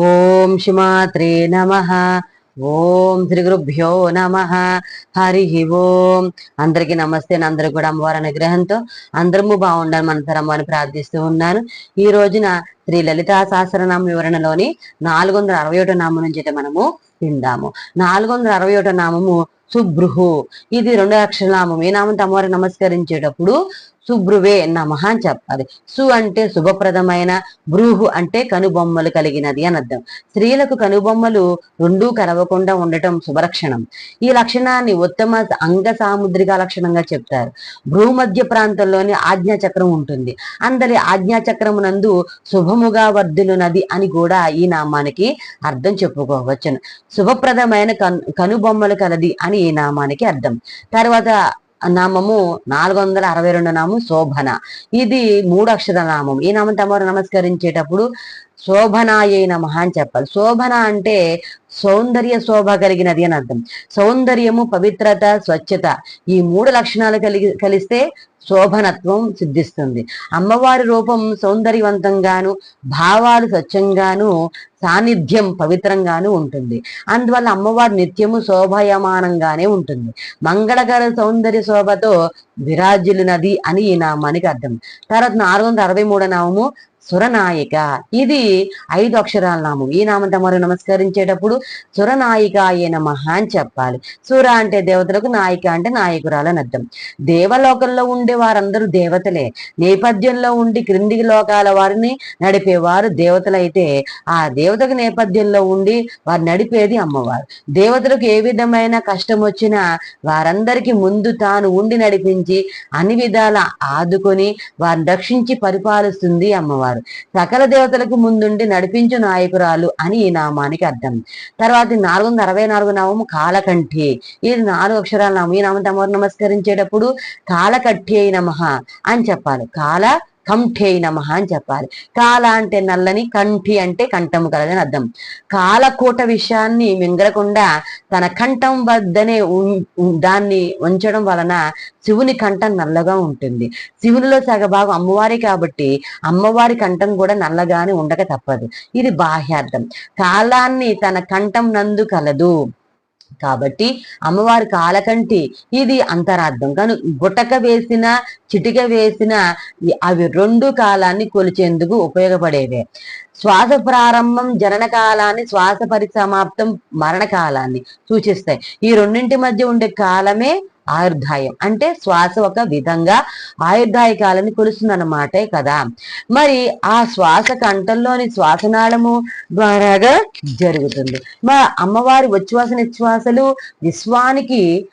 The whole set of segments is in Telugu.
ఓం శిమాత్రే నమ. ఓం శ్రీ గురుభ్యో నమ. హరి ఓం. అందరికీ నమస్తే అందరూ కూడా అమ్మవారి అనుగ్రహంతో అందరము బాగుండాలి మన తరమ్మని ప్రార్థిస్తూ ఉన్నాను. ఈ రోజున శ్రీ లలితా సహస్రనామ వివరణలోని నాలుగు వందల అరవై ఒకటో నామం నుంచి అయితే మనము విందాము. నాలుగు వందల అరవై ఒకటో నామము సుభృహు ఇది రెండు అక్షర ఏ నామంతో అమ్మవారికి నమస్కరించేటప్పుడు సుభ్రువే నమహా అని చెప్పాలి. సు అంటే శుభప్రదమైన బ్రూహు అంటే కనుబొమ్మలు కలిగినది అని అర్థం. స్త్రీలకు కనుబొమ్మలు రెండూ కలవకుండా ఉండటం శుభలక్షణం. ఈ లక్షణాన్ని ఉత్తమ అంగ సాముద్రిక లక్షణంగా చెప్తారు. భ్రూమధ్య ప్రాంతంలోని ఆజ్ఞాచక్రం ఉంటుంది. అందరి ఆజ్ఞాచక్రం నందు శుభముగా వర్ధులునది అని కూడా ఈ నామానికి అర్థం చెప్పుకోవచ్చును. శుభప్రదమైన కను కనుబొమ్మలు కలది అని ఈ నామానికి అర్థం. తర్వాత నామము నాలుగు వందల అరవై రెండు నామం శోభన. ఇది మూడు అక్షర నామం. ఈ నామం తమరు నమస్కరించేటప్పుడు శోభనాయ నమః అని చెప్పాలి. శోభన అంటే సౌందర్య శోభ కలిగినది అని అర్థం. సౌందర్యము పవిత్రత స్వచ్ఛత ఈ మూడు లక్షణాలు కలిగి కలిస్తే శోభనత్వం సిద్ధిస్తుంది. అమ్మవారి రూపం సౌందర్యవంతంగాను భావాలు స్వచ్ఛంగాను సాన్నిధ్యం పవిత్రంగానే ఉంటుంది. అందువల్ల అమ్మవారి నిత్యము శోభయమానంగానే ఉంటుంది. మంగళకర సౌందర్య శోభతో విరాజులునది అని ఈ నామానికి అర్థం. తర్వాత నాలుగు వందల అరవై మూడో నామము సురనాయిక. ఇది ఐదు అక్షరాల నామం. ఈ నామంతో తమరు నమస్కరించేటప్పుడు సురనాయిక అయ్యే నమః అని చెప్పాలి. సుర అంటే దేవతలకు నాయిక అంటే నాయకురాలని అర్థం. దేవలోకంలో ఉండే వారందరూ దేవతలే. నేపథ్యంలో ఉండి క్రింది లోకాల వారిని నడిపేవారు దేవతలైతే. ఆ దేవ దేవతకు నేపథ్యంలో ఉండి వారు నడిపేది అమ్మవారు. దేవతలకు ఏ విధమైన కష్టం వచ్చినా వారందరికీ ముందు తాను ఉండి నడిపించి అన్ని విధాల ఆదుకొని వారిని రక్షించి పరిపాలిస్తుంది అమ్మవారు. సకల దేవతలకు ముందుండి నడిపించు నాయకురాలు అని ఈ నామానికి అర్థం. తర్వాత నాలుగు వందల అరవై నాలుగు నామము కాలకంఠి. ఇది నాలుగు అక్షరాల నామం ఈ నామం తమరు నమస్కరించేటప్పుడు కాలకట్టి అయి అని చెప్పాలి. కాల కంఠే నమ అని చెప్పాలి. కాల అంటే నల్లని కంఠి అంటే కంఠము కలదని అర్థం. కాలకూట విషయాన్ని మింగరకుండా తన కంఠం వద్దనే ఉం- దాన్ని ఉంచడం వలన శివుని కంఠం నల్లగా ఉంటుంది. శివునిలో సగభాగం అమ్మవారి కాబట్టి అమ్మవారి కంఠం కూడా నల్లగానే ఉండక తప్పదు. ఇది బాహ్యార్థం. కాలాన్ని తన కంఠం నందు కలదు. కాబట్టి అమ్మవారి కాలకంటి ఇది అంతరార్థం. కానీ గుటక వేసిన చిటిక వేసిన అవి రెండు కాలాన్ని కొలిచేందుకు ఉపయోగపడేవే. శ్వాస ప్రారంభం జనన కాలాన్ని శ్వాస పరిసమాప్తం మరణ కాలాన్ని సూచిస్తాయి. ఈ రెండింటి మధ్య ఉండే కాలమే ఆయుర్దాయం అంటే శ్వాస ఒక విధంగా ఆయుర్దాయ కాలాన్ని కొలుస్తుందన్నమాటే కదా. మరి ఆ శ్వాస కంఠంలోని శ్వాసనాళము ద్వారాగా జరుగుతుంది. మా అమ్మవారి ఉచ్ఛ్వాస నిశ్వాసలు విశ్వానికి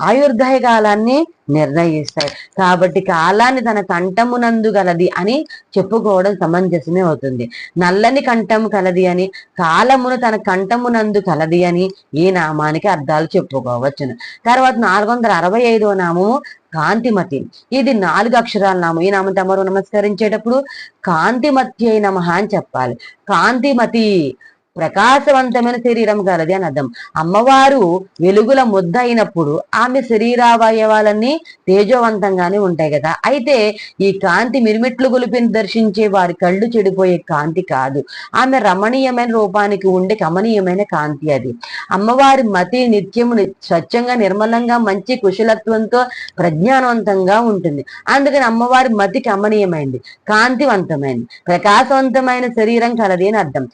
ఆయుర్దాయ కాలాన్ని నిర్ణయిస్తాయి. కాబట్టి కాలాన్ని తన కంఠమునందు గలది అని చెప్పుకోవడం సమంజసమే అవుతుంది. నల్లని కంఠం కలది అని కాలమును తన కంఠమునందు కలది అని ఈ నామానికి అర్థాలు చెప్పుకోవచ్చును. తర్వాత నాలుగు వందల అరవై ఐదో నామము కాంతిమతి. ఇది నాలుగు అక్షరాల నామం. ఈ నామం తమరు నమస్కరించేటప్పుడు కాంతిమతి అయి నమః అని చెప్పాలి. కాంతిమతి ప్రకాశవంతమైన శరీరం కలది అని అర్థం. అమ్మవారు వెలుగుల ముద్ద అయినప్పుడు ఆమె శరీరావయవాలన్నీ తేజోవంతంగానే ఉంటాయి కదా. అయితే ఈ కాంతి మిరుమిట్లు గొలిపిని దర్శించే వారి కళ్ళు చెడిపోయే కాంతి కాదు. ఆమె రమణీయమైన రూపానికి ఉండే కమనీయమైన కాంతి అది. అమ్మవారి మతి నిత్యము స్వచ్ఛంగా నిర్మలంగా మంచి కుశలత్వంతో ప్రజ్ఞానవంతంగా ఉంటుంది. అందుకని అమ్మవారి మతి కమనీయమైంది కాంతివంతమైంది. ప్రకాశవంతమైన శరీరం కలది అని అర్థం.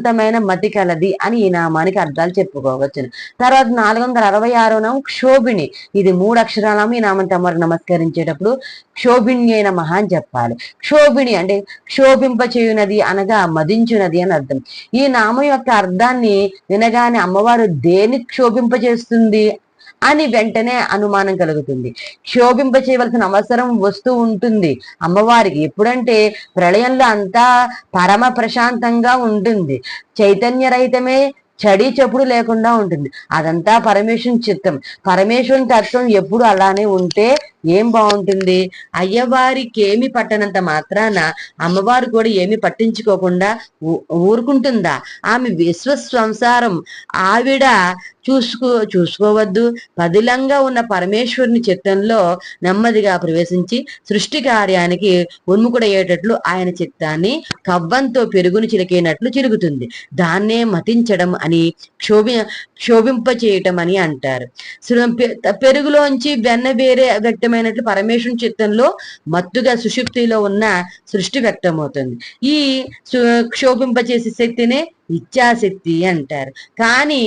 ప్రజ్ఞావంతమైన మతి కలది అని ఈ నామానికి అర్థాలు చెప్పుకోవచ్చును. తర్వాత నాలుగు వందల అరవై ఆరో నామం క్షోభిణి ఇది మూడు అక్షరాలము ఈ నామం తమరు నమస్కరించేటప్పుడు క్షోభిణ్యే మహా అని చెప్పాలి. క్షోభిణి అంటే క్షోభింపచేయునది అనగా మదించునది అని అర్థం. ఈ నామం యొక్క అర్థాన్ని వినగానే అమ్మవారు దేని క్షోభింపచేస్తుంది? అని వెంటనే అనుమానం కలుగుతుంది. క్షోభింప చేయవలసిన అవసరం వస్తూ ఉంటుంది. అమ్మవారికి ఎప్పుడంటే ప్రళయంలో అంతా పరమ ప్రశాంతంగా ఉంటుంది. చైతన్య రహితమే చడి చెప్పుడు లేకుండా ఉంటుంది. అదంతా పరమేశ్వరుని చిత్తం. పరమేశ్వరుని తత్వం ఎప్పుడు అలానే ఉంటే ఏం బాగుంటుంది? అయ్యవారికి ఏమి పట్టనంత మాత్రాన అమ్మవారు కూడా ఏమి పట్టించుకోకుండా ఊరుకుంటుందా? ఆమె విశ్వ సంసారం ఆవిడ చూసుకో చూసుకోవద్దు. పదిలంగా ఉన్న పరమేశ్వరుని చిత్తంలో నెమ్మదిగా ప్రవేశించి సృష్టి కార్యానికి ఉన్ముకుడయ్యేటట్లు ఆయన చిత్తాన్ని కవ్వంతో పెరుగును చిలికేనట్లు చిరుగుతుంది. దాన్నే మతించడం అని క్షోభి క్షోభింప చేయటం అని అంటారు పెరుగులోంచి వెన్న వేరే వ్యక్తమైనట్లు పరమేశ్వరుని చిత్తంలో మత్తుగా సుషుప్తిలో ఉన్న సృష్టి వ్యక్తమవుతుంది. ఈ క్షోభింప చేసే శక్తినే ఇచ్చాశక్తి అంటారు. కానీ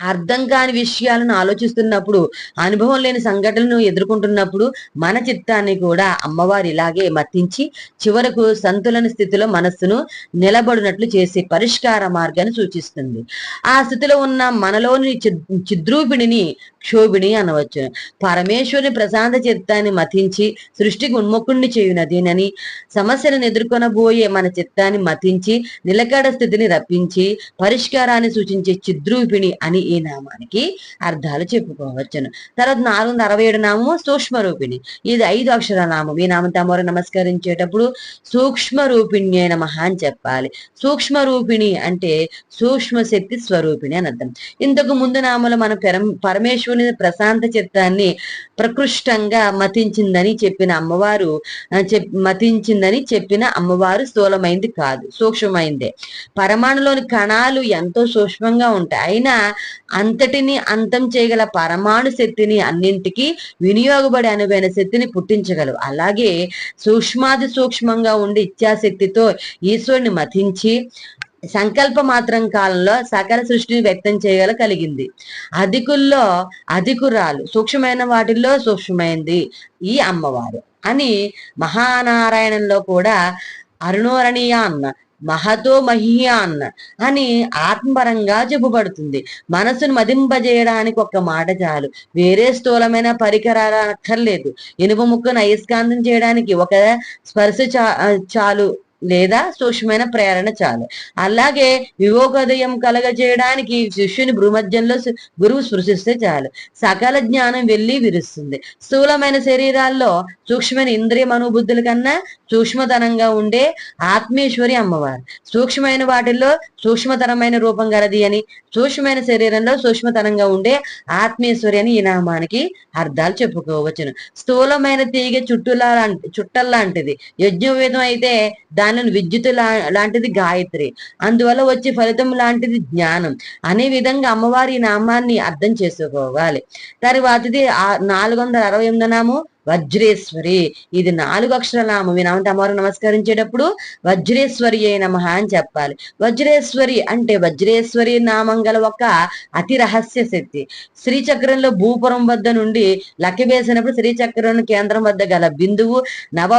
అర్థం కాని విషయాలను ఆలోచిస్తున్నప్పుడు అనుభవం లేని సంఘటనలను ఎదుర్కొంటున్నప్పుడు మన చిత్తాన్ని కూడా అమ్మవారు ఇలాగే మత్తించి చివరకు సంతులన స్థితిలో మనస్సును నిలబడినట్లు చేసే పరిష్కార మార్గాన్ని సూచిస్తుంది. ఆ స్థితిలో ఉన్న మనలోని చిద్రూపిణిని క్షోభిణి అనవచ్చు. పరమేశ్వరుని ప్రశాంత చిత్తాన్ని మతించి సృష్టికి ఉన్ముఖుణ్ణి చేయునదేనని సమస్యలను ఎదుర్కొనబోయే మన చిత్తాన్ని మతించి నిలకడ స్థితిని రప్పించి పరిష్కారాన్ని సూచించే చిద్రూపిణి అని ఈ నామానికి అర్థాలు చెప్పుకోవచ్చును. తర్వాత నాలుగు వందల అరవై ఏడు నామము సూక్ష్మ రూపిణి ఇది ఐదు అక్షర నామం ఈ నామం తమరు నమస్కరించేటప్పుడు సూక్ష్మ రూపిణి అయిన మహా అని చెప్పాలి. సూక్ష్మ రూపిణి అంటే సూక్ష్మ శక్తి స్వరూపిణి అని అర్థం. ఇంతకు ముందు నామలు మన పరమేశ్వరుని ప్రశాంత చిత్తాన్ని ప్రకృష్టంగా మతించిందని చెప్పిన అమ్మవారు మతించిందని చెప్పిన అమ్మవారు స్థూలమైంది కాదు సూక్ష్మమైందే. పరమాణులోని కణాలు ఎంతో సూక్ష్మంగా ఉంటాయి. అయినా అంతటిని అంతం చేయగల పరమాణు శక్తిని అన్నింటికి వినియోగపడే అనువైన శక్తిని పుట్టించగలవు. అలాగే సూక్ష్మాది సూక్ష్మంగా ఉండి ఇచ్చాశక్తితో ఈశ్వరుని మతించి సంకల్ప మాత్రం కాలంలో సకల సృష్టిని వ్యక్తం చేయగల కలిగింది. అధికుల్లో అధికురాలు సూక్ష్మమైన వాటిల్లో సూక్ష్మమైంది ఈ అమ్మవారు అని మహానారాయణంలో కూడా అరుణోరణీయ అన్న మహతో మహియాన్ అని ఆత్మపరంగా చెప్పబడుతుంది మనసును మదింపజేయడానికి ఒక మాట చాలు. వేరే స్థూలమైన పరికరాలు అక్కర్లేదు ఇనుప ముక్కను అయస్కాంతం చేయడానికి ఒక స్పర్శ చాలు. లేదా సూక్ష్మమైన ప్రేరణ చాలు. అలాగే వివోగోదయం కలగజేయడానికి శిష్యుని భూమధ్యంలో గురువు స్పృశిస్తే చాలు. సకల జ్ఞానం వెళ్ళి విరుస్తుంది. స్థూలమైన శరీరాల్లో సూక్ష్మమైన ఇంద్రియ మనోబుద్ధుల కన్నా సూక్ష్మతనంగా ఉండే ఆత్మేశ్వరి అమ్మవారు. సూక్ష్మమైన వాటిల్లో సూక్ష్మతరమైన రూపం గలది అని సూక్ష్మమైన శరీరంలో సూక్ష్మతనంగా ఉండే ఆత్మేశ్వరి అని ఈ నామానికి అర్థాలు చెప్పుకోవచ్చును. స్థూలమైన తీగ చుట్టులా చుట్టల్లాంటిది. యజ్ఞవేదం అయితే జ్ఞానం విద్యుత్ లాంటిది గాయత్రి. అందువల్ల వచ్చే ఫలితం లాంటిది జ్ఞానం. అనే విధంగా అమ్మవారి నామాన్ని అర్థం చేసుకోవాలి. తర్వాతది నాలుగు వందల అరవై ఎనిమిది నాము వజ్రేశ్వరి. ఇది నాలుగు అక్షర నామం వినామంటే అమ్మవారు నమస్కరించేటప్పుడు వజ్రేశ్వరి అయిన మహా అని చెప్పాలి. వజ్రేశ్వరి అంటే వజ్రేశ్వరి నామం గల ఒక అతి రహస్య శక్తి. శ్రీచక్రంలో భూపురం వద్ద నుండి లక్క వేసినప్పుడు శ్రీచక్రం కేంద్రం వద్ద గల బిందువు నవ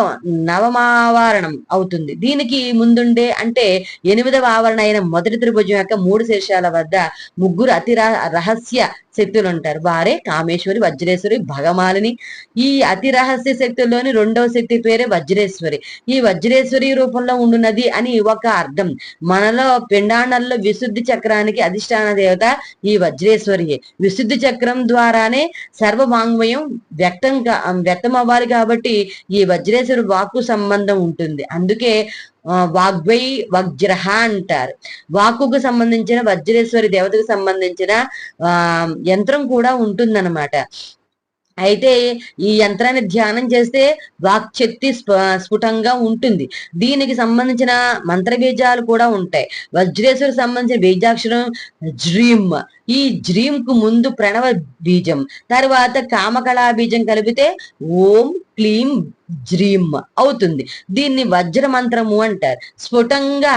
నవమావరణం అవుతుంది. దీనికి ముందుండే అంటే ఎనిమిదవ ఆవరణ అయిన మొదటి త్రిభుజం యొక్క మూడు శీర్షాల వద్ద ముగ్గురు అతి రహస్య శక్తులు ఉంటారు వారే కామేశ్వరి వజ్రేశ్వరి భగమాలిని. ఈ అతి రహస్య శక్తుల్లోని రెండవ శక్తి పేరే వజ్రేశ్వరి. ఈ వజ్రేశ్వరి రూపంలో ఉండున్నది అని ఒక అర్థం. మనలో పిండాణంలో విశుద్ధి చక్రానికి అధిష్టాన దేవత ఈ వజ్రేశ్వరియే. విశుద్ధి చక్రం ద్వారానే సర్వ వాంగ్మయం వ్యక్తం వ్యక్తం అవ్వాలి కాబట్టి ఈ వజ్రేశ్వరి వాక్కు సంబంధం ఉంటుంది. అందుకే వాగ్వై వజ్రహ అంటారు. వాక్కుకు సంబంధించిన వజ్రేశ్వరి దేవతకు సంబంధించిన ఆ యంత్రం కూడా ఉంటుందన్నమాట. అయితే ఈ యంత్రాన్ని ధ్యానం చేస్తే వాక్శక్తి స్ఫుటంగా ఉంటుంది. దీనికి సంబంధించిన మంత్ర బీజాలు కూడా ఉంటాయి. వజ్రేశ్వరి సంబంధించిన బీజాక్షరం జ్రీమ్ ఈ జ్రీం కు ముందు ప్రణవ బీజం తర్వాత కామకళా బీజం కలిపితే ఓం క్లీం జ్రీమ్ అవుతుంది. దీన్ని వజ్ర మంత్రము అంటారు. స్ఫుటంగా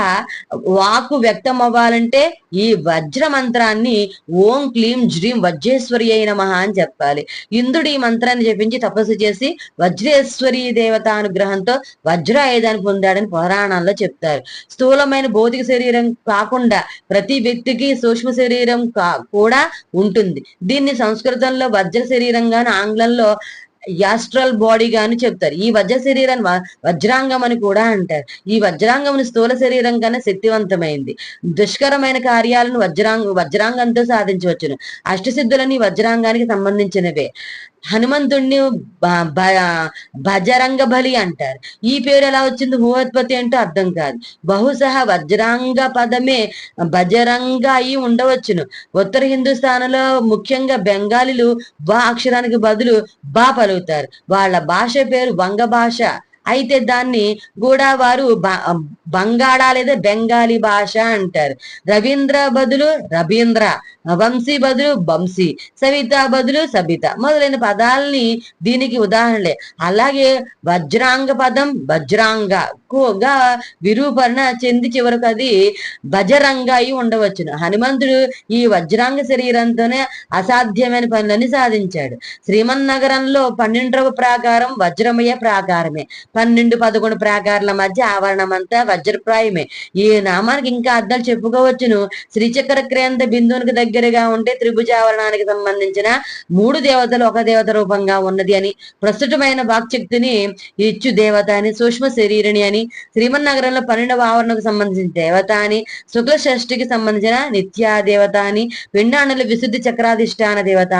వాకు వ్యక్తం అవ్వాలంటే ఈ వజ్ర మంత్రాన్ని ఓం క్లీం జ్రీం వజ్రేశ్వరి అయిన మహా అని చెప్పాలి. ఇంద్రుడు ఈ మంత్రాన్ని జపించి తపస్సు చేసి వజ్రేశ్వరి దేవతానుగ్రహంతో వజ్ర ఆయుధాన్ని పొందాడని పురాణాల్లో చెప్తారు. స్థూలమైన భౌతిక శరీరం కాకుండా ప్రతి వ్యక్తికి సూక్ష్మ శరీరం కా కూడా ఉంటుంది. దీన్ని సంస్కృతంలో వజ్ర శరీరంగాను ఆంగ్లంలో యాస్ట్రల్ బాడీగా అని చెప్తారు. ఈ వజ్ర శరీరాన్ని వజ్రాంగం అని కూడా అంటారు. ఈ వజ్రాంగం స్థూల శరీరం కన్నా శక్తివంతమైంది. దుష్కరమైన కార్యాలను వజ్రాంగ వజ్రాంగంతో సాధించవచ్చును. అష్టసిద్ధులని వజ్రాంగానికి సంబంధించినవే. హనుమంతుణ్ణి భజరంగ బలి అంటారు. ఈ పేరు ఎలా వచ్చింది? భూవత్పత్తి అంటే అర్థం కాదు. బహుశా వజ్రాంగ పదమే భజరంగ అయి ఉండవచ్చును. ఉత్తర హిందుస్థాన్లో ముఖ్యంగా బెంగాలీలు బా అక్షరానికి బదులు బా పలుకుతారు వాళ్ళ భాష పేరు వంగ భాష. అయితే దాన్ని కూడా వారు బంగాళా లేదా బెంగాలీ భాష అంటారు. రవీంద్ర బదులు రవీంద్ర వంశీ బదులు వంశీ సవిత బదులు సబిత మొదలైన పదాలని దీనికి ఉదాహరణలే. అలాగే వజ్రాంగ పదం వజ్రాంగ ఎక్కువగా విరూపణ చెంది చివరకు అది భజరంగా అయి ఉండవచ్చును. హనుమంతుడు ఈ వజ్రాంగ శరీరంతోనే అసాధ్యమైన పనులని సాధించాడు. శ్రీమన్నగరంలో పన్నెండవ ప్రాకారం వజ్రమయ ప్రాకారమే. పన్నెండు పదకొండు ప్రాకారాల మధ్య ఆవరణం అంతా వజ్రప్రాయమే. ఈ నామానికి ఇంకా అర్థాలు చెప్పుకోవచ్చును. శ్రీచక్ర క్రేంత బిందువునికి దగ్గరగా ఉంటే త్రిభుజావరణానికి సంబంధించిన మూడు దేవతలు ఒక దేవత రూపంగా ఉన్నది అని ప్రస్తుతమైన వాక్శక్తిని ఇచ్చు దేవత అని సూక్ష్మ శరీరిణి అని శ్రీమన్నగరంలో పన్నెండవ ఆవరణకు సంబంధించిన దేవత అని శుక్ల షష్ఠికి సంబంధించిన నిత్యా దేవత అని పిండాణుల విశుద్ధి చక్రాధిష్టాన దేవత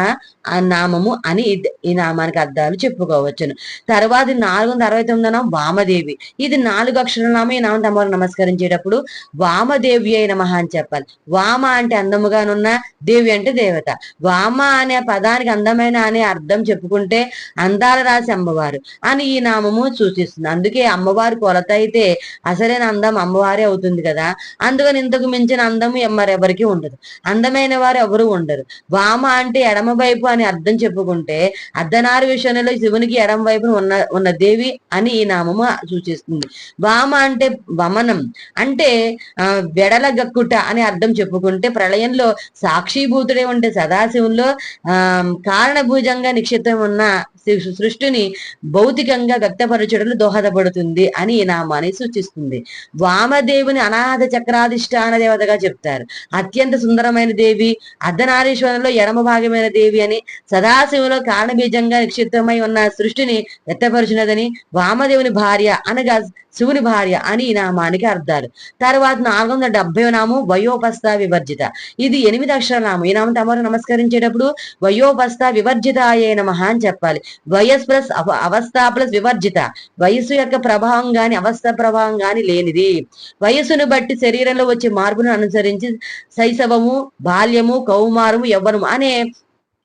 ఆ నామము అని ఈ నామానికి అర్థాలు చెప్పుకోవచ్చును. తర్వాత నాలుగు వందల అరవై తొమ్మిది నామం వామదేవి. ఇది నాలుగు అక్షరాల నామం ఈ నామం నమస్కరించేటప్పుడు వామదేవి అయిన మహా అని చెప్పాలి. వామ అంటే అందముగానున్న దేవి అంటే దేవత. వామ అనే పదానికి అందమైన అనే అర్థం చెప్పుకుంటే అందాల రాశి అమ్మవారు అని ఈ నామము సూచిస్తుంది. అందుకే అమ్మవారు కొలత అయితే అసలైన అందం అమ్మవారే అవుతుంది కదా. అందుకని ఇంతకు మించిన అందము మరెవరికి ఉండదు. అందమైన వారు ఎవరు ఉండరు. వామ అంటే ఎడమ వైపు అని అర్థం చెప్పుకుంటే అర్ధనారి విషయంలో శివునికి ఎడమ వైపు ఉన్న ఉన్న దేవి అని ఈ నామము సూచిస్తుంది. వామ అంటే వమనం. అంటే ఆ, వెడల గక్కుట అని అర్థం చెప్పుకుంటే ప్రళయంలో సాక్షిభూతుడే ఉంటే సదాశివంలో ఆ కారణభూజంగా నిక్షిప్తం ఉన్న సృష్టిని భౌతికంగా వ్యక్తపరచడంలో దోహదపడుతుంది అని ఈ నామాన్ని సూచిస్తుంది. వామదేవుని అనాథ చక్రాధిష్టాన దేవతగా చెప్తారు. అత్యంత సుందరమైన దేవి అర్ధనారీశ్వరంలో ఎడమ భాగమైన దేవి అని సదాశివులో కారణబీజంగా నిక్షిప్తమై ఉన్న సృష్టిని వ్యక్తపరిచినదని వామదేవుని భార్య అనగా శివుని భార్య అని ఈ నామానికి అర్థాలు. తర్వాత నాలుగు వందల డెబ్బై నామం వయోపస్థ వివర్జిత. ఇది ఎనిమిది అక్షరాల నామం. ఈ నామం తమరు నమస్కరించేటప్పుడు వయోపస్థ వివర్జిత అయ్యే మహా అని చెప్పాలి. వయస్ ప్లస్ అవస్థ ప్లస్ వివర్జిత. వయస్సు యొక్క ప్రభావం గాని అవస్థ ప్రభావం గాని లేనిది. వయస్సును బట్టి శరీరంలో వచ్చే మార్పును అనుసరించి శైశవము బాల్యము కౌమారము యవ్వనము అనే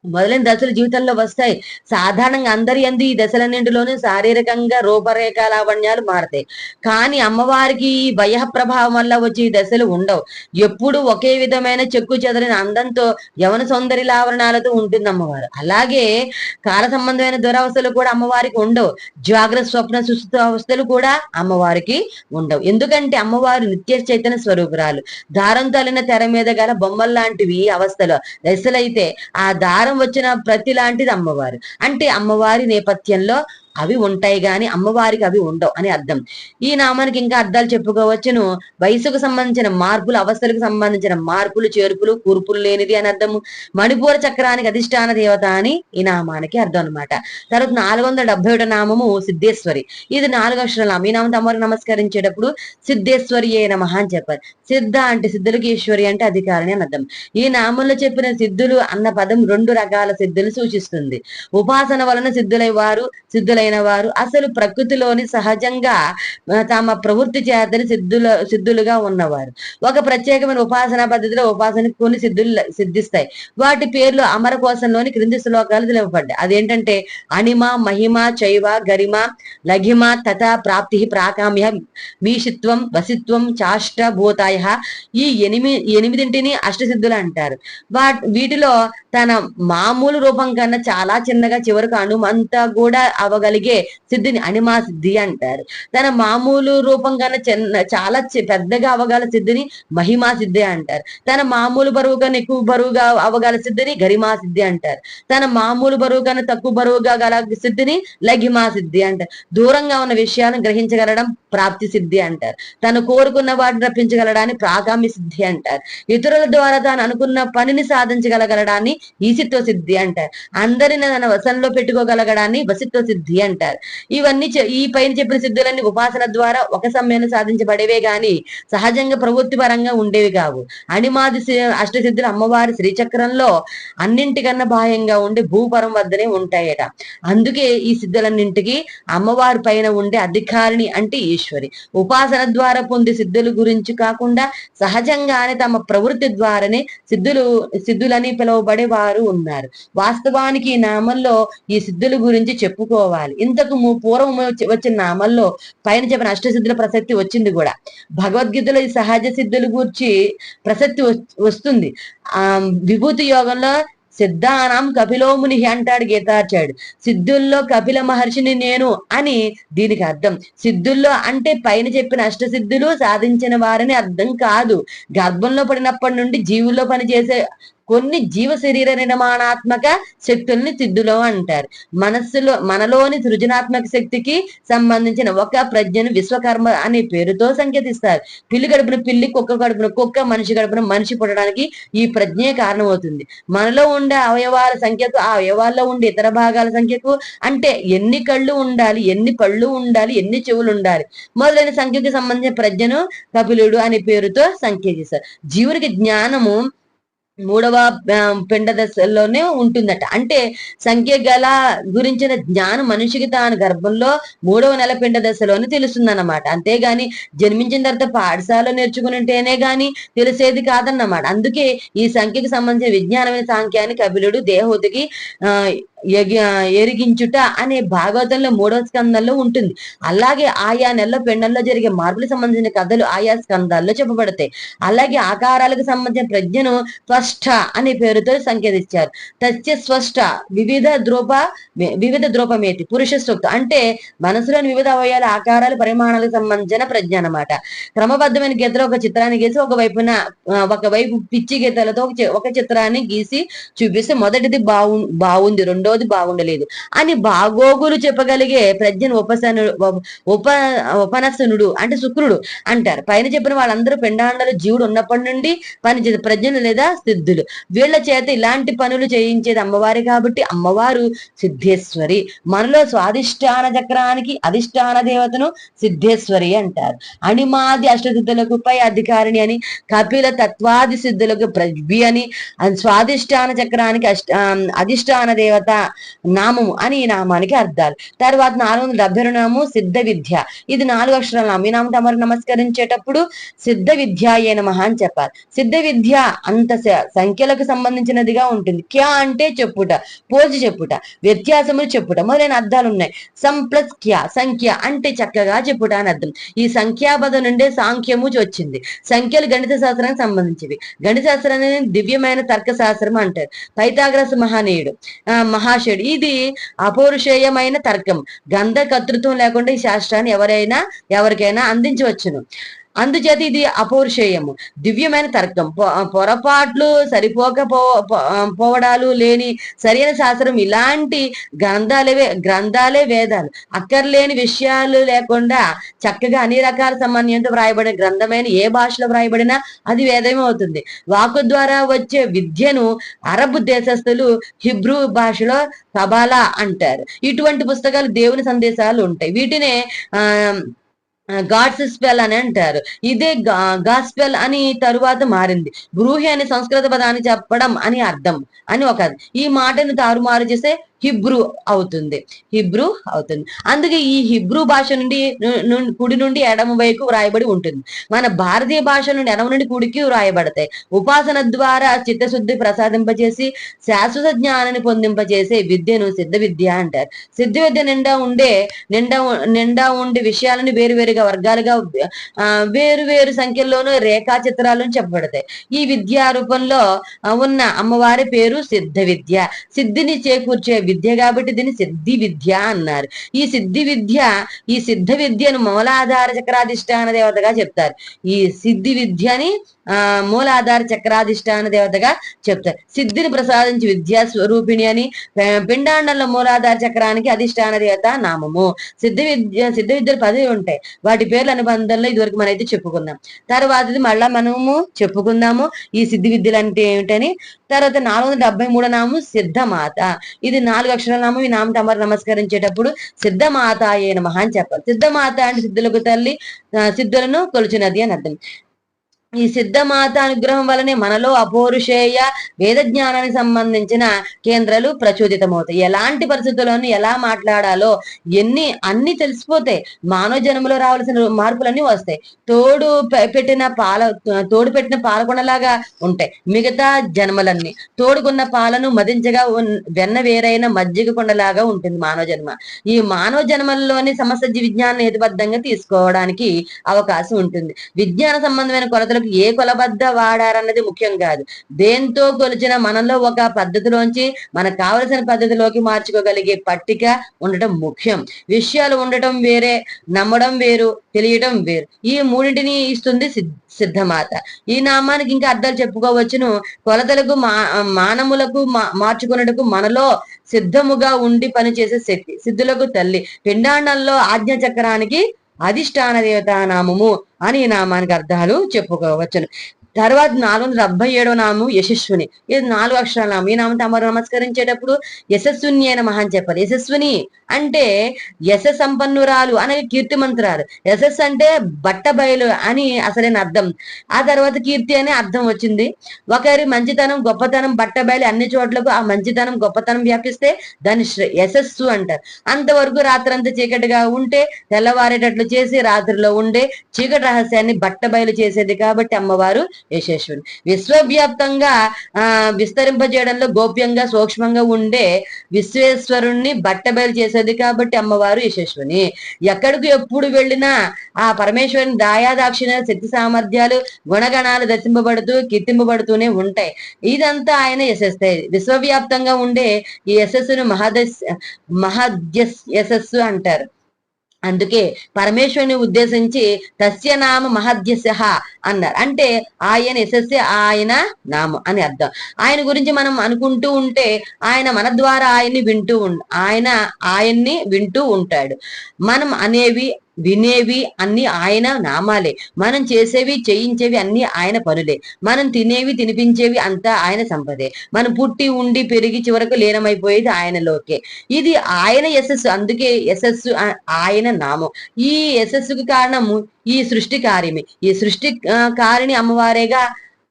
మొదలైన దశలు జీవితంలో వస్తాయి. సాధారణంగా అందరి అందు ఈ దశలన్నింటిలోనూ శారీరకంగా రూపరేఖ లావణ్యాలు మారతాయి. కానీ అమ్మవారికి ఈ భయ ప్రభావం వల్ల వచ్చే ఈ దశలు ఉండవు. ఎప్పుడు ఒకే విధమైన చెక్కు చెదరిన అందంతో యవన సౌందర్య లావరణాలతో ఉంటుంది అమ్మవారు. అలాగే కాల సంబంధమైన దురవస్థలు కూడా అమ్మవారికి ఉండవు. జాగ్రత్త స్వప్న సుస్థిత అవస్థలు కూడా అమ్మవారికి ఉండవు. ఎందుకంటే అమ్మవారు నిత్య చైతన్య స్వరూపురాలు. దారం తలిన తెర మీద గల బొమ్మల్లాంటివి అవస్థలు ఈ అవస్థలో. దశలైతే ఆ దారం వచ్చిన ప్రతి లాంటిది అమ్మవారు. అంటే అమ్మవారి నేపథ్యంలో అవి ఉంటాయి గాని అమ్మవారికి అవి ఉండవు అని అర్థం. ఈ నామానికి ఇంకా అర్థాలు చెప్పుకోవచ్చును. వయసుకు సంబంధించిన మార్పులు అవస్థలకు సంబంధించిన మార్పులు చేర్పులు కూర్పులు లేనిది అని అర్థము. మణిపూర చక్రానికి అధిష్టాన దేవత అని ఈ నామానికి అర్థం అన్నమాట. తర్వాత నాలుగు వందల డెబ్బై ఒకటి నామము సిద్ధేశ్వరి. ఇది నాలుగు అక్షరాల నామం. ఈ నామంతో తమరు నమస్కరించేటప్పుడు సిద్ధేశ్వరి ఏ అని చెప్పారు సిద్ధ అంటే సిద్ధులకి ఈశ్వరి అంటే అధికారిని అని అర్థం. ఈ నామంలో చెప్పిన సిద్ధులు అన్న పదం రెండు రకాల సిద్ధులు సూచిస్తుంది. ఉపాసన వలన సిద్ధులై వారు సిద్ధులైన వారు అసలు ప్రకృతిలోని సహజంగా తమ ప్రవృత్తి చేతని సిద్ధుల సిద్ధులుగా ఉన్నవారు. ఒక ప్రత్యేకమైన ఉపాసన పద్ధతిలో ఉపాసన కొన్ని సిద్ధులు సిద్ధిస్తాయి. వాటి పేర్లు అమరకోశంలోని క్రింది శ్లోకాలు తెలుపబడ్డాయి. అదేంటంటే అణిమ మహిమ చైవ గరిమ లఘిమ తత ప్రాప్తి ప్రాకామ్య మీషిత్వం వసిత్వం చాష్ట భూతాయ ఈ ఎనిమిది ఎనిమిదింటిని అష్టసిద్ధులు అంటారు. వాట్ వీటిలో తన మామూలు రూపం కన్నా చాలా చిన్నగా చివరకు అణుమంతా కూడా అవగలి కలిగే సిద్ధిని అనిమా సిద్ధి అంటారు. తన మామూలు రూపం కన్నా చిన్న చాలా పెద్దగా అవగాల సిద్ధిని మహిమా సిద్ధి అంటారు. తన మామూలు బరువు కన్నా ఎక్కువ బరువుగా అవగాల సిద్ధిని గరిమా సిద్ధి అంటారు. తన మామూలు బరువు కన్నా తక్కువ బరువుగా గల సిద్ధిని లఘిమా సిద్ధి అంటారు. దూరంగా ఉన్న విషయాలను గ్రహించగలడం ప్రాప్తి సిద్ధి అంటారు. తను కోరుకున్న వాటిని రప్పించగలడాన్ని ప్రాగామి సిద్ధి అంటారు. ఇతరుల ద్వారా తాను అనుకున్న పనిని సాధించగలగలడాన్ని ఈసిత్వ సిద్ధి అంటారు. అందరిని తన వశంలో పెట్టుకోగలగడాన్ని వసిత్వ సిద్ధి అంటారు. ఇవన్నీ ఈ పైన చెప్పిన సిద్ధులన్నీ ఉపాసన ద్వారా ఒక సమయంలో సాధించబడేవే గాని సహజంగా ప్రవృత్తి పరంగా ఉండేవి కావు. అణిమాది సి- అష్టసిద్ధులు అమ్మవారి శ్రీచక్రంలో అన్నింటికన్నా బాహ్యంగా ఉండే భూపరం వద్దనే ఉంటాయట. అందుకే ఈ సిద్ధులన్నింటికి అమ్మవారి పైన ఉండే అధికారిని అంటే ఈశ్వరి. ఉపాసన ద్వారా పొందే సిద్ధుల గురించి కాకుండా సహజంగానే తమ ప్రవృత్తి ద్వారానే సిద్ధులు సిద్ధులని పిలువబడే వారు ఉన్నారు. వాస్తవానికి ఈ నామంలో ఈ సిద్ధుల గురించి చెప్పుకోవాలి. ఇంతకు ము- పూర్వం వచ్చిన నామల్లో పైన చెప్పిన అష్టసిద్ధుల ప్రసక్తి వచ్చింది కూడా. భగవద్గీతలో ఈ సహజ సిద్ధుల గురించి ప్రసక్తి వస్తుంది. ఆ విభూతి యోగంలో సిద్ధానం కపిలోముని అంటాడు గీతాచార్యుడు సిద్ధుల్లో కపిల మహర్షిని నేను అని దీనికి అర్థం. సిద్ధుల్లో అంటే పైన చెప్పిన అష్టసిద్ధులు సాధించిన వారని అర్థం కాదు. గర్భంలో పడినప్పటి నుండి జీవుల్లో పనిచేసే కొన్ని జీవ శరీర నిర్మాణాత్మక శక్తుల్ని సిద్ధులో అంటారు. మనస్సులో మనలోని సృజనాత్మక శక్తికి సంబంధించిన ఒక ప్రజ్ఞను విశ్వకర్మ అనే పేరుతో సంకేతిస్తారు. పిల్లి గడుపున పిల్లి కుక్క గడుపున కుక్క మనిషి గడుపున మనిషి పుట్టడానికి ఈ ప్రజ్ఞే కారణమవుతుంది. మనలో ఉండే అవయవాల సంఖ్యకు ఆ అవయవాల్లో ఉండే ఇతర భాగాల సంఖ్యకు అంటే ఎన్ని కళ్ళు ఉండాలి ఎన్ని పళ్ళు ఉండాలి ఎన్ని చెవులు ఉండాలి మొదలైన సంఖ్యకు సంబంధించిన ప్రజ్ఞను కపిలుడు అనే పేరుతో సంకేతిస్తారు. జీవునికి జ్ఞానము మూడవ పిండ దశలోనే ఉంటుందట. అంటే సంఖ్య గల గురించిన జ్ఞానం మనిషికి తాను గర్భంలో మూడవ నెల పిండ దశలోనే తెలుస్తుందన్నమాట. అంతేగాని జన్మించిన తర్వాత పాఠశాలలో నేర్చుకుని గాని తెలిసేది కాదన్నమాట. అందుకే ఈ సంఖ్యకు సంబంధించిన విజ్ఞానమైన సాంఖ్యాన్ని కపిలుడు దేహోతికి ఆ, ఎరిగించుట అనే భాగవతంలో మూడవ స్కందంలో ఉంటుంది. అలాగే ఆయా నెలలో పిండంలో జరిగే మార్పులకు సంబంధించిన కథలు ఆయా స్కందాల్లో చెప్పబడతాయి. అలాగే ఆకారాలకు సంబంధించిన ప్రజ్ఞను స్పష్ట అనే పేరుతో సంకేతించారు తస్య స్పష్ట వివిధ ద్రూప వివిధ ద్రూపమేతి పురుష సూక్తం అంటే మనసులోని వివిధ అవయాల ఆకారాలు పరిమాణాలకు సంబంధించిన ప్రజ్ఞ అన్నమాట. క్రమబద్ధమైన గీతలో ఒక చిత్రాన్ని గీసి ఒక వైపున ఒక వైపు పిచ్చి గీతలతో ఒక చి- ఒక చిత్రాన్ని గీసి చూపిస్తే మొదటిది బాగు బాగుంది రెండో రెండోది బాగుండలేదు. అని బాగోగులు చెప్పగలిగే ప్రజ్ఞను ఉపసను ఉప ఉపనసనుడు అంటే శుక్రుడు అంటారు. పైన చెప్పిన వాళ్ళందరూ పిండాండలు జీవుడు ఉన్నప్పటి నుండి పనిచేసే ప్రజ్ఞలు లేదా సిద్ధులు. వీళ్ళ చేత ఇలాంటి పనులు చేయించేది అమ్మవారి కాబట్టి అమ్మవారు సిద్ధేశ్వరి. మనలో స్వాధిష్టాన చక్రానికి అధిష్టాన దేవతను సిద్ధేశ్వరి అంటారు. అణిమాది అష్టసిద్ధులకు పై అధికారిణి అని కపిల తత్వాది సిద్ధులకు ప్రజ్ఞి అని స్వాధిష్టాన స్వాదిష్టాన చక్రానికి అష్ట అధిష్టాన దేవత నామము అని ఈ నామానికి అర్థాలు. తర్వాత నాలుగు వందల డెబ్బై రెండు నామము సిద్ధ విద్య. ఇది నాలుగు అక్షరాల నామం. ఈ నామం తమరు నమస్కరించేటప్పుడు సిద్ధ విద్య ఏ నమః అని చెప్పాలి. సిద్ధ విద్య అంత స- సంఖ్యలకు సంబంధించినదిగా ఉంటుంది. క్యా అంటే చెప్పుట పోల్చి చెప్పుట వ్యత్యాసములు చెప్పుట మొదలైన అర్థాలు ఉన్నాయి. సం ప్లస్ క్యా సంఖ్య అంటే చక్కగా చెప్పుట అని అర్థం. ఈ సంఖ్యాపద నుండే సాంఖ్యము వచ్చింది. సంఖ్యలు గణిత శాస్త్రానికి సంబంధించివి. గణిత శాస్త్రాన్ని దివ్యమైన తర్క శాస్త్రం అంటారు. పైతాగ్రస్ మహనీయుడు. ఆ మహాశయుడు. ఇది అపౌరుషేయమైన తర్కం. గంధ కర్తృత్వం లేకుండా ఈ శాస్త్రాన్ని ఎవరైనా ఎవరికైనా అందించవచ్చును. అందుచేత ఇది అపౌరుషేయము. దివ్యమైన తర్కం. పొ- పొరపాట్లు సరిపోక పో- పోవడాలు లేని సరైన శాస్త్రం ఇలాంటి గ్రంథాలే గ్రంథాలే వేదాలు. అక్కర్లేని విషయాలు లేకుండా చక్కగా అన్ని రకాల సమన్వయంతో వ్రాయబడిన గ్రంథమైన ఏ భాషలో వ్రాయబడినా అది వేదమే అవుతుంది. వాకు ద్వారా వచ్చే విద్యను అరబ్ దేశస్థులు హిబ్రూ భాషలో కబాలా అంటారు. ఇటువంటి పుస్తకాలు దేవుని సందేశాలు ఉంటాయి. వీటినే ఆ గాడ్స్ స్పెల్ అని అంటారు. ఇదే గాస్పెల్ అని తరువాత మారింది. బ్రూహి అనే సంస్కృత పదాన్ని చెప్పడం అని అర్థం. అని ఒక ఈ మాటను తారుమారు చేసే హిబ్రూ అవుతుంది. హిబ్రూ అవుతుంది. అందుకే ఈ హిబ్రూ భాష నుండి కుడి నుండి ఎడమ వైపు వ్రాయబడి ఉంటుంది. మన భారతీయ భాష నుండి ఎడమ నుండి కుడికి వ్రాయబడతాయి. ఉపాసన ద్వారా చిత్తశుద్ధి ప్రసాదింపజేసి శాశ్వత జ్ఞానాన్ని పొందింపజేసే విద్యను సిద్ధ విద్య అంటారు. సిద్ధ విద్య నిండా ఉండే నిండా నిండా ఉండే విషయాలను వేరు వేరుగా వర్గాలుగా వేరువేరు వేరు వేరు సంఖ్యల్లోనూ రేఖా చిత్రాలను చెప్పబడతాయి. ఈ విద్యా రూపంలో ఉన్న అమ్మవారి పేరు సిద్ధ విద్య. సిద్ధిని చేకూర్చే విద్య కాబట్టి దీన్ని సిద్ధి విద్య అన్నారు. ఈ సిద్ధి విద్య ఈ సిద్ధ విద్యను మూలాధార చక్రాధిష్టాన దేవతగా చెప్తారు. ఈ సిద్ధి విద్యని ఆ మూలాధార చక్రాధిష్టాన దేవతగా చెప్తారు. సిద్ధిని ప్రసాదించి విద్యా స్వరూపిణి అని పిండాండంలో మూలాధార చక్రానికి అధిష్టాన దేవత నామము. సిద్ధ విద్య సిద్ధ విద్యలు పదవి ఉంటాయి. వాటి పేర్ల అనుబంధంలో ఇదివరకు మనం అయితే చెప్పుకుందాం తర్వాతది మళ్ళా మనము చెప్పుకుందాము. ఈ సిద్ధి విద్యలు అంటే ఏమిటని? తర్వాత నాలుగు వందల డెబ్బై మూడో నామం సిద్ధమాత. ఇది నాలుగు అక్షరాల నామం ఈ నామం తమరు నమస్కరించేటప్పుడు సిద్ధమాత అయిన నమః అని చెప్పాలి. సిద్ధమాత అంటే సిద్ధులకు తల్లి సిద్ధులను కొలుచున్నది అని అర్థం. ఈ సిద్ధమాత అనుగ్రహం వలనే మనలో అపౌరుషేయ వేద జ్ఞానానికి సంబంధించిన కేంద్రాలు ప్రచోదితమవుతాయి ఎలాంటి పరిస్థితుల్లోనూ ఎలా మాట్లాడాలో ఎన్ని అన్ని తెలిసిపోతాయి. మానవ జన్మలో రావాల్సిన మార్పులన్నీ వస్తాయి. తోడు పెట్టిన పాల తోడు పెట్టిన పాలకొనలాగా ఉంటాయి. మిగతా జన్మలన్నీ. తోడుకున్న పాలను మదించగా వెన్న వేరైన మజ్జిగ కొండలాగా ఉంటుంది మానవ జన్మ. ఈ మానవ జన్మల్లోని సమస్య విజ్ఞానం హేతుబద్ధంగా తీసుకోవడానికి అవకాశం ఉంటుంది. విజ్ఞాన సంబంధమైన కొలతలకు ఏ కొలబద్ద వాడారన్నది ముఖ్యం కాదు. దేంతో కొలిచిన మనలో ఒక పద్ధతిలోంచి మనకు కావలసిన పద్ధతిలోకి మార్చుకోగలిగే పట్టిక ఉండటం ముఖ్యం. విషయాలు ఉండటం వేరే నమ్మడం వేరు తెలియటం వేరు. ఈ మూడింటిని ఇస్తుంది సిద్- సిద్ధమాత. ఈ నామానికి ఇంకా అర్థాలు చెప్పుకోవచ్చును. కొలతలకు మా మానములకు మా- మార్చుకున్నట్టుకు మనలో సిద్ధముగా ఉండి పనిచేసే శక్తి సిద్ధులకు తల్లి. పిండాండంలో ఆజ్ఞ చక్రానికి అధిష్టాన దేవత నామము అని నామానికి అర్థాలు చెప్పుకోవచ్చును. తర్వాత నాలుగు వందల డెబ్బై ఏడో నామం యశస్విని ఇది నాలుగు అక్షరాల నామం. ఈ నామం తమరు నమస్కరించేటప్పుడు యశస్విని అయిన మహా అని చెప్పాలి. యశస్విని అంటే యశ సంపన్నురాలు అనే కీర్తి మంత్రాలు. యశస్సు అంటే బట్ట బయలు అని అసలైన అర్థం. ఆ తర్వాత కీర్తి అనే అర్థం వచ్చింది. ఒకరి మంచితనం గొప్పతనం బట్ట బయలు అన్ని చోట్లకు ఆ మంచితనం గొప్పతనం వ్యాపిస్తే దాన్ని యశస్సు అంటారు. అంతవరకు రాత్రంతా చీకటిగా ఉంటే తెల్లవారేటట్లు చేసి రాత్రిలో ఉండే చీకటి రహస్యాన్ని బట్ట బయలు చేసేది కాబట్టి అమ్మవారు యశస్విని విశ్వవ్యాప్తంగా ఆ విస్తరింపజేయడంలో గోప్యంగా సూక్ష్మంగా ఉండే విశ్వేశ్వరుణ్ణి బట్టబయలు చేసేది కాబట్టి అమ్మవారు యశస్విని ఎక్కడికి ఎప్పుడు వెళ్ళినా ఆ పరమేశ్వరుని దాయాదాక్షిణ శక్తి సామర్థ్యాలు గుణగణాలు దర్శింపబడుతూ కీర్తింపబడుతూనే ఉంటాయి. ఇదంతా ఆయన యశస్సే. విశ్వవ్యాప్తంగా ఉండే ఈ యశస్సును మహాదశ మహాద్యస్ యశస్సు అంటారు. అందుకే పరమేశ్వరుని ఉద్దేశించి తస్య నామ మహద్యశ అన్నారు. అంటే ఆయన యశస్సే ఆయన నామం అని అర్థం. ఆయన గురించి మనం అనుకుంటూ ఉంటే ఆయన మన ద్వారా ఆయన్ని వింటూ ఉం ఆయన ఆయన్ని వింటూ ఉంటాడు. మనం అనేవి వినేవి అన్ని ఆయన నామాలే. మనం చేసేవి చేయించేవి అన్ని ఆయన పనులే. మనం తినేవి తినిపించేవి అంతా ఆయన సంపదే. మనం పుట్టి ఉండి పెరిగి చివరకు లీనమైపోయేది ఆయనలోకే. ఇది ఆయన యశస్సు. అందుకే యశస్సు ఆయన నామం. ఈ యశస్సుకు కారణము ఈ సృష్టి కార్యమే ఈ సృష్టి కారిణి అమ్మవారేగా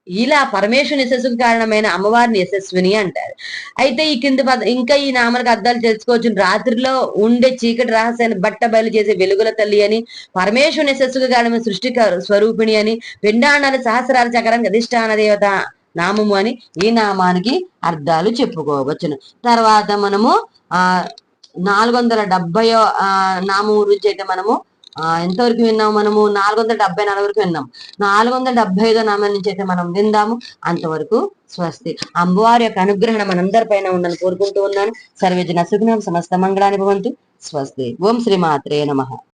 ఇలా పరమేశ్వరుని యశస్సుకు కారణమైన అమ్మవారిని యశస్విని అంటారు. అయితే ఈ కింద పద ఇంకా ఈ నామలకు అర్థాలు తెలుసుకోవచ్చు. రాత్రిలో ఉండే చీకటి రహస్యాన్ని బట్ట బయలు చేసే వెలుగుల తల్లి అని పరమేశ్వరుని యశస్సుకు కారణమైన సృష్టి క- స్వరూపిణి అని పిండాండాల సహస్రాల చక్రానికి అధిష్టాన దేవత నామము అని ఈ నామానికి అర్థాలు చెప్పుకోవచ్చును. తర్వాత మనము ఆ నాలుగు వందల డెబ్బై నామం గురించి అయితే మనము ఎంతవరకు విన్నాము మనము? నాలుగు వందల డెబ్బై నాలుగు వరకు విన్నాం. నాలుగు వందల డెబ్బై ఐదో నామం నుంచి అయితే మనం విందాము. అంతవరకు స్వస్తి. అమ్మవారి యొక్క అనుగ్రహం మనందరి పైన ఉందని కోరుకుంటూ ఉన్నాను. సర్వేజన సుఖనం సమస్త మంగళాన్ని భవంతు. స్వస్తి. ఓం శ్రీ మాత్రే నమః.